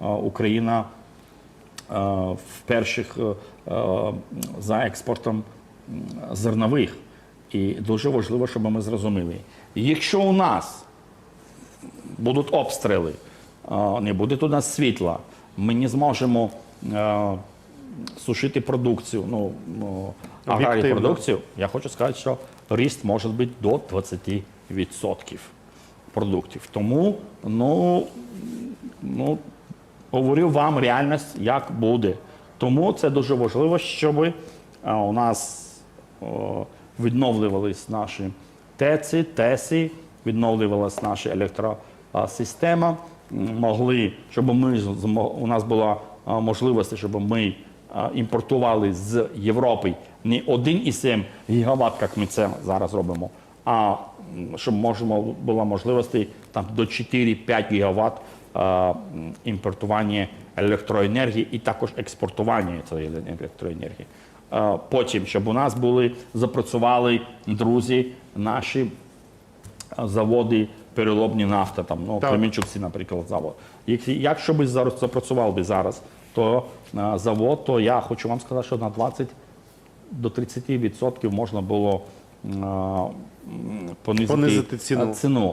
Україна е, в перших е, е, за експортом зернових. І дуже важливо, щоб ми зрозуміли, якщо у нас будуть обстріли, не буде у нас світла, ми не зможемо сушити продукцію, ну, ну аграрну продукцію, я хочу сказати, що ріст може бути до 20% продуктів. Тому, ну, ну, говорю вам реальність, як буде. Тому це дуже важливо, щоб е, у нас о, відновлювались наші ТЕЦи, ТЕСи, відновлювалася наша електросистема, могли, щоб ми у нас була а, можливість, щоб ми імпортували з Європи не 1,7 гігават, як ми це зараз робимо, а щоб можемо була можливість там до 4-5 гігават а, імпортування електроенергії і також експортування цієї електроенергії. Е, Потім, щоб у нас були запрацювали друзі, наші е, заводи переробні нафта, там ну Так. Кременчуці, наприклад, завод. Якщо, би зараз запрацював би зараз, то е, завод, то я хочу вам сказати, що на 20 до 30% можна було е, понизити, Понизити ціну. е, ціну.